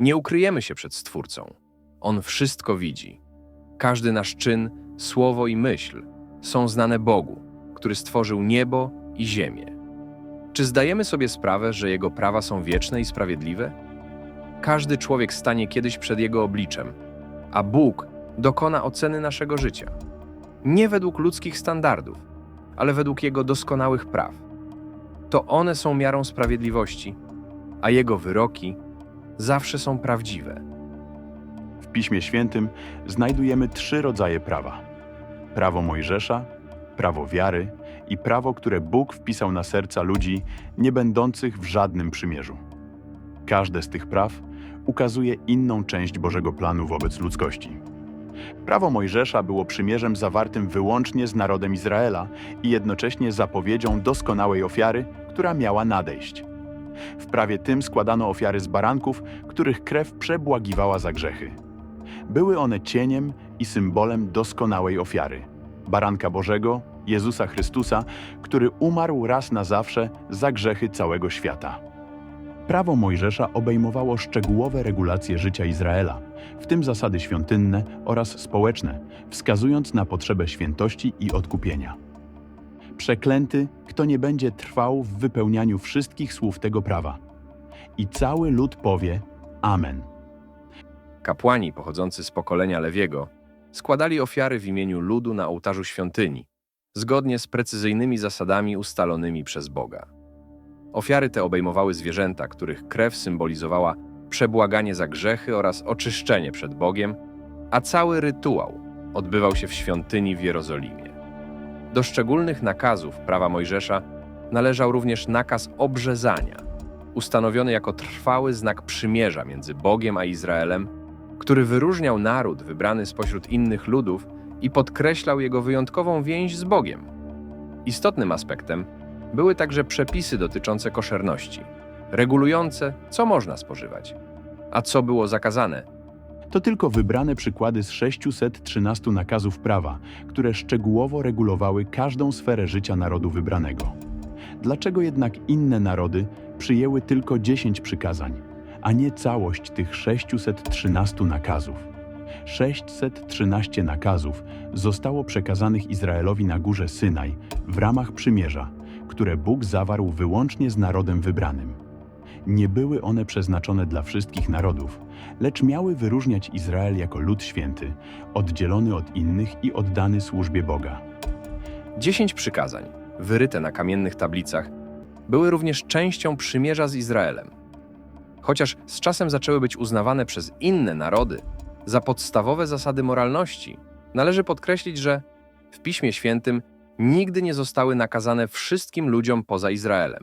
Nie ukryjemy się przed Stwórcą. On wszystko widzi. Każdy nasz czyn, słowo i myśl są znane Bogu, który stworzył niebo i ziemię. Czy zdajemy sobie sprawę, że Jego prawa są wieczne i sprawiedliwe? Każdy człowiek stanie kiedyś przed Jego obliczem, a Bóg dokona oceny naszego życia. Nie według ludzkich standardów, ale według Jego doskonałych praw. To one są miarą sprawiedliwości, a Jego wyroki zawsze są prawdziwe. W Piśmie Świętym znajdujemy trzy rodzaje prawa: prawo Mojżesza, prawo wiary i prawo, które Bóg wpisał na serca ludzi nie będących w żadnym przymierzu. Każde z tych praw ukazuje inną część Bożego planu wobec ludzkości. Prawo Mojżesza było przymierzem zawartym wyłącznie z narodem Izraela i jednocześnie zapowiedzią doskonałej ofiary, która miała nadejść. W prawie tym składano ofiary z baranków, których krew przebłagiwała za grzechy. Były one cieniem i symbolem doskonałej ofiary baranka Bożego, Jezusa Chrystusa, który umarł raz na zawsze za grzechy całego świata. Prawo Mojżesza obejmowało szczegółowe regulacje życia Izraela, w tym zasady świątynne oraz społeczne, wskazując na potrzebę świętości i odkupienia. Przeklęty, kto nie będzie trwał w wypełnianiu wszystkich słów tego prawa. I cały lud powie Amen. Kapłani pochodzący z pokolenia Lewiego składali ofiary w imieniu ludu na ołtarzu świątyni, zgodnie z precyzyjnymi zasadami ustalonymi przez Boga. Ofiary te obejmowały zwierzęta, których krew symbolizowała przebłaganie za grzechy oraz oczyszczenie przed Bogiem, a cały rytuał odbywał się w świątyni w Jerozolimie. Do szczególnych nakazów prawa Mojżesza należał również nakaz obrzezania, ustanowiony jako trwały znak przymierza między Bogiem a Izraelem, który wyróżniał naród wybrany spośród innych ludów i podkreślał jego wyjątkową więź z Bogiem. Istotnym aspektem były także przepisy dotyczące koszerności, regulujące, co można spożywać, a co było zakazane. To tylko wybrane przykłady z 613 nakazów prawa, które szczegółowo regulowały każdą sferę życia narodu wybranego. Dlaczego jednak inne narody przyjęły tylko 10 przykazań, a nie całość tych 613 nakazów? 613 nakazów zostało przekazanych Izraelowi na górze Synaj w ramach przymierza, które Bóg zawarł wyłącznie z narodem wybranym. Nie były one przeznaczone dla wszystkich narodów, lecz miały wyróżniać Izrael jako lud święty, oddzielony od innych i oddany służbie Boga. Dziesięć przykazań, wyryte na kamiennych tablicach, były również częścią przymierza z Izraelem. Chociaż z czasem zaczęły być uznawane przez inne narody za podstawowe zasady moralności, należy podkreślić, że w Piśmie Świętym nigdy nie zostały nakazane wszystkim ludziom poza Izraelem.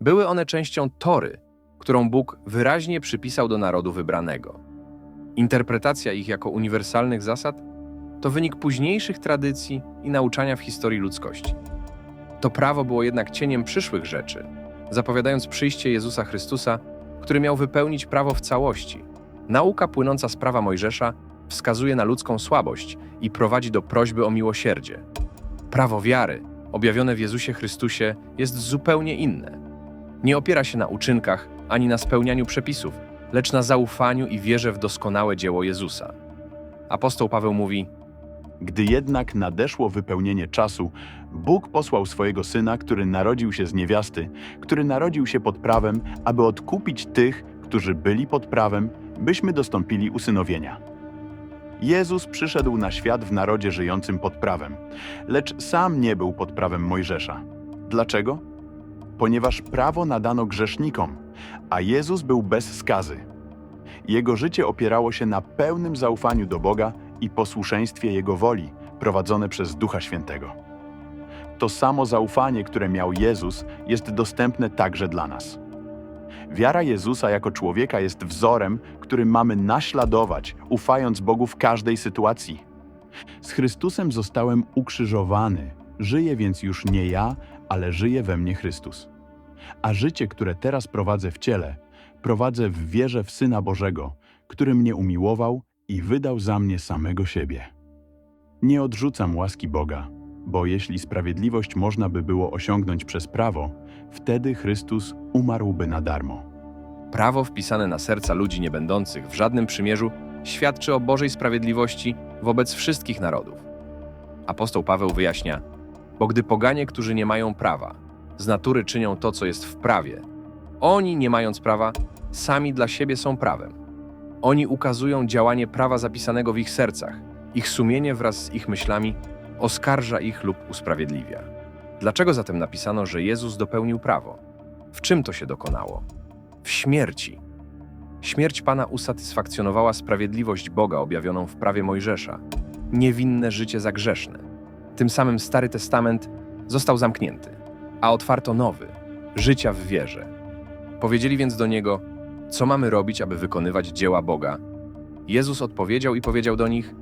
Były one częścią Tory, którą Bóg wyraźnie przypisał do narodu wybranego. Interpretacja ich jako uniwersalnych zasad to wynik późniejszych tradycji i nauczania w historii ludzkości. To prawo było jednak cieniem przyszłych rzeczy, zapowiadając przyjście Jezusa Chrystusa, który miał wypełnić prawo w całości. Nauka płynąca z prawa Mojżesza wskazuje na ludzką słabość i prowadzi do prośby o miłosierdzie. Prawo wiary, objawione w Jezusie Chrystusie, jest zupełnie inne. Nie opiera się na uczynkach ani na spełnianiu przepisów, lecz na zaufaniu i wierze w doskonałe dzieło Jezusa. Apostoł Paweł mówi: Gdy jednak nadeszło wypełnienie czasu, Bóg posłał swojego Syna, który narodził się z niewiasty, który narodził się pod prawem, aby odkupić tych, którzy byli pod prawem, byśmy dostąpili usynowienia. Jezus przyszedł na świat w narodzie żyjącym pod prawem, lecz sam nie był pod prawem Mojżesza. Dlaczego? Ponieważ prawo nadano grzesznikom, a Jezus był bez skazy. Jego życie opierało się na pełnym zaufaniu do Boga i posłuszeństwie Jego woli, prowadzone przez Ducha Świętego. To samo zaufanie, które miał Jezus, jest dostępne także dla nas. Wiara Jezusa jako człowieka jest wzorem, który mamy naśladować, ufając Bogu w każdej sytuacji. Z Chrystusem zostałem ukrzyżowany, żyję więc już nie ja, ale żyje we mnie Chrystus. A życie, które teraz prowadzę w ciele, prowadzę w wierze w Syna Bożego, który mnie umiłował i wydał za mnie samego siebie. Nie odrzucam łaski Boga, bo jeśli sprawiedliwość można by było osiągnąć przez prawo, wtedy Chrystus umarłby na darmo. Prawo wpisane na serca ludzi niebędących w żadnym przymierzu świadczy o Bożej sprawiedliwości wobec wszystkich narodów. Apostoł Paweł wyjaśnia, bo gdy poganie, którzy nie mają prawa, z natury czynią to, co jest w prawie, oni, nie mając prawa, sami dla siebie są prawem. Oni ukazują działanie prawa zapisanego w ich sercach. Ich sumienie wraz z ich myślami oskarża ich lub usprawiedliwia. Dlaczego zatem napisano, że Jezus dopełnił prawo? W czym to się dokonało? W śmierci. Śmierć Pana usatysfakcjonowała sprawiedliwość Boga objawioną w prawie Mojżesza, niewinne życie za grzeszne. Tym samym Stary Testament został zamknięty, a otwarto nowy, życia w wierze. Powiedzieli więc do niego, co mamy robić, aby wykonywać dzieła Boga? Jezus odpowiedział i powiedział do nich,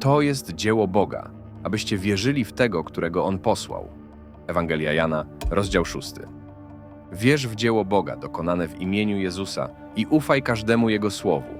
to jest dzieło Boga, abyście wierzyli w tego, którego On posłał. Ewangelia Jana, rozdział 6. Wierz w dzieło Boga dokonane w imieniu Jezusa i ufaj każdemu Jego słowu.